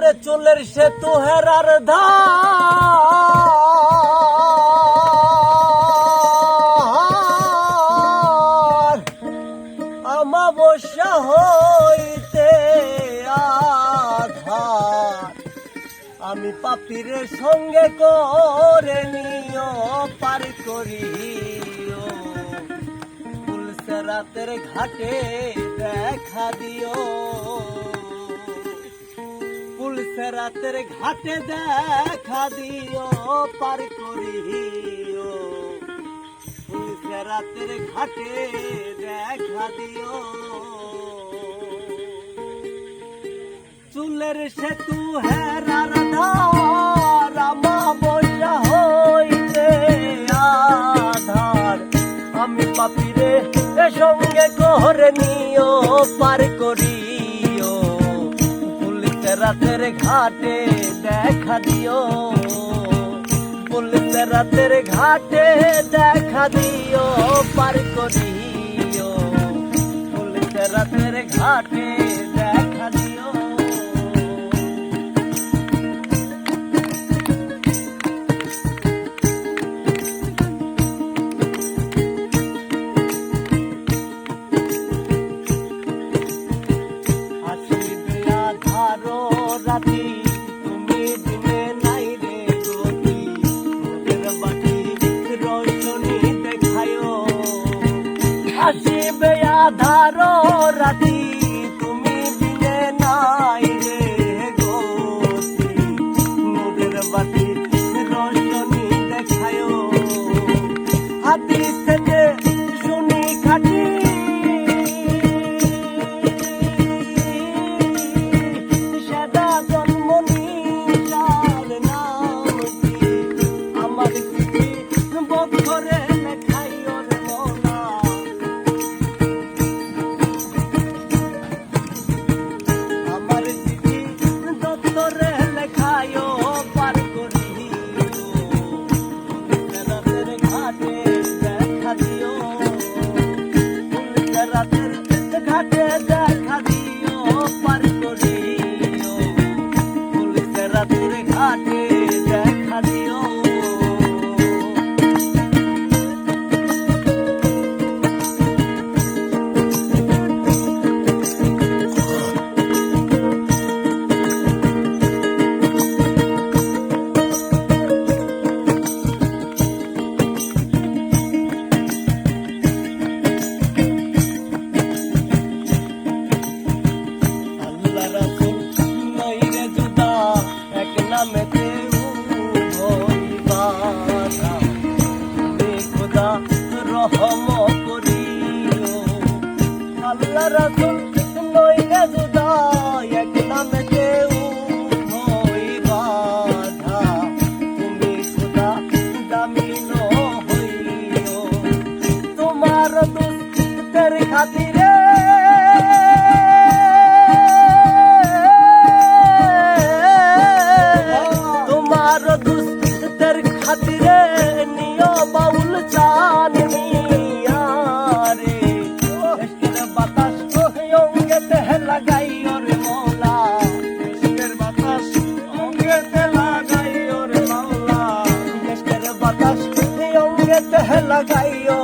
ওরে চুলের সে তুহেরার ধার। আমাবস্যা আমি পাপির সঙ্গে করে নিও, পার করিও। রাতের ঘাটে দেখা দিও। ফেরাতের ঘাটে দেখা দিও, পার করিও। ফুল ফেরাতের ঘাটে দেখা দিও। চুলের সেতু হেরার রামা বইয়া হইতে আধার। আমি পাপিরে সঙ্গে করে নিও, পার করি রাতের ঘাটে দেখা দিও। বলতে রাতের ঘাটে দেখা দিও পার করিও। বলতে রাতের ঘাটে ধারো রাতি। la razón. লাগাইও